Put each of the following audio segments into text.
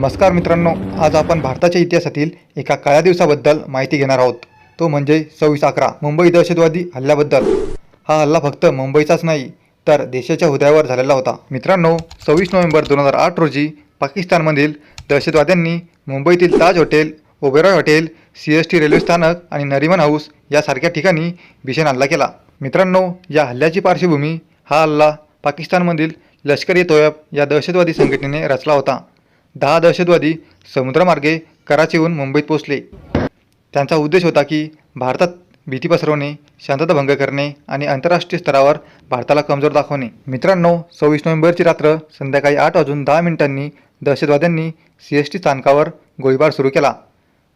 नमस्कार मित्रांनो आज आपण भारताच्या इतिहासातील एका काळ्या दिवसाबद्दल माहिती घेणार आहोत. तो म्हणजे सव्वीस अकरा मुंबई दहशतवादी हल्ल्याबद्दल. हा हल्ला फक्त मुंबईचाच नाही तर देशाच्या हृदयावर झालेला होता. मित्रांनो सव्वीस नोव्हेंबर दोन हजार आठ रोजी पाकिस्तानमधील दहशतवाद्यांनी मुंबईतील Taj hotel Oberoi hotel C S T railway स्थानक आणि नरिमन हाऊस यासारख्या ठिकाणी भीषण हल्ला केला. मित्रांनो या हल्ल्याची पार्श्वभूमी हा हल्ला पाकिस्तानमधील लष्कर ए तोयब या दहशतवादी संघटनेने रचला होता. दहा दहशतवादी समुद्रमार्गे कराचीहून मुंबईत पोचले त्यांचा उद्देश होता की भारतात भीती पसरवणे शांतता भंग करणे आणि आंतरराष्ट्रीय स्तरावर भारताला कमजोर दाखवणे. मित्रांनो सव्वीस नोव्हेंबरची रात्र संध्याकाळी आठ वाजून दहा मिनिटांनी दहशतवाद्यांनी सी एस टी स्थानकावर गोळीबार सुरू केला.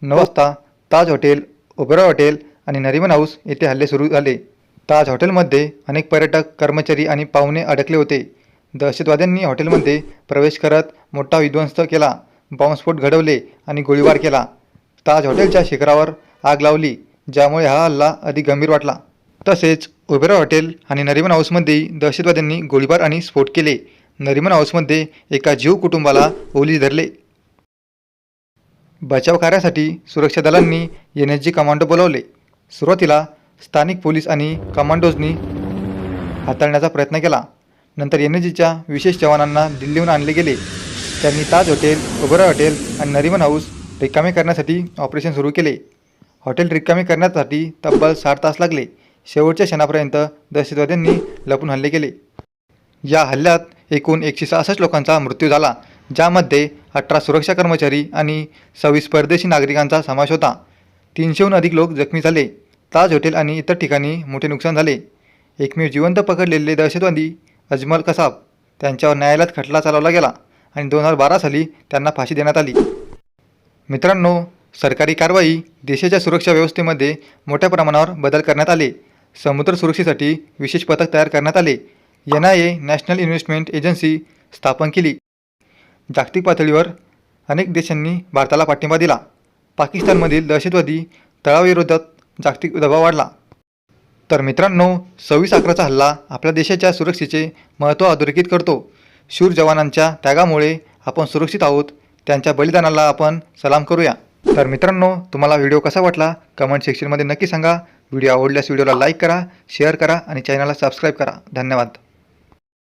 नऊ वाजता ताज हॉटेल ओबेरॉय हॉटेल आणि नरिमन हाऊस येथे हल्ले सुरू झाले. ताज हॉटेलमध्ये अनेक पर्यटक कर्मचारी आणि पाहुणे अडकले होते. दहशतवाद्यांनी हॉटेलमध्ये प्रवेश करत मोठा विध्वंस केला. बॉम्बस्फोट घडवले आणि गोळीबार केला. ताज हॉटेलच्या शिखरावर आग लावली ज्यामुळे हा हल्ला अधिक गंभीर वाटला. तसेच ओबेरा हॉटेल आणि नरिमन हाऊसमध्ये दहशतवाद्यांनी गोळीबार आणि स्फोट केले. नरिमन हाऊसमध्ये एका जीव कुटुंबाला ओली धरले. बचाव कार्यासाठी सुरक्षा दलांनी एन एस जी कमांडो बोलावले. सुरुवातीला स्थानिक पोलीस आणि कमांडोजनी हाताळण्याचा प्रयत्न केला. नंतर एन जीच्या विशेष जवानांना दिल्लीहून आणले गेले. त्यांनी ताज हॉटेल ओबरा हॉटेल आणि नरिमन हाऊस रिकामे करण्यासाठी ऑपरेशन सुरू केले. हॉटेल रिकामे करण्यासाठी तब्बल साठ तास लागले. शेवटच्या क्षणापर्यंत दहशतवाद्यांनी लपून हल्ले केले. या हल्ल्यात एकूण एकशे सहासष्ट लोकांचा मृत्यू झाला ज्यामध्ये अठरा सुरक्षा कर्मचारी आणि सव्वीस परदेशी नागरिकांचा समावेश होता. तीनशेहून अधिक लोक जखमी झाले. ताज हॉटेल आणि इतर ठिकाणी मोठे नुकसान झाले. एकमेव जिवंत पकडलेले दहशतवादी अजमल कसाब त्यांच्यावर न्यायालयात खटला चालवला गेला आणि दोन हजार बारा साली त्यांना फाशी देण्यात आली. मित्रांनो सरकारी कारवाई देशाच्या सुरक्षा व्यवस्थेमध्ये मोठ्या प्रमाणावर बदल करण्यात आले. समुद्र सुरक्षेसाठी विशेष पथक तयार करण्यात आले. N I A national investment agency स्थापन केली. जागतिक पातळीवर अनेक देशांनी भारताला पाठिंबा दिला. पाकिस्तानमधील दहशतवादी तळाविरोधात जागतिक दबाव वाढला. तर मित्रांनो सव्वीस अकराचा हल्ला आपल्या देशाच्या सुरक्षेचे महत्त्व अधोरेखित करतो. शूर जवानांच्या त्यागामुळे आपण सुरक्षित आहोत. त्यांच्या बलिदानाला आपण सलाम करूया. तर मित्रांनो तुम्हाला व्हिडिओ कसा वाटला? कमेंट सेक्शनमध्ये नक्की सांगा. व्हिडिओ आवडल्यास व्हिडिओला लाईक करा शेअर करा आणि चॅनलला सबस्क्राईब करा. धन्यवाद.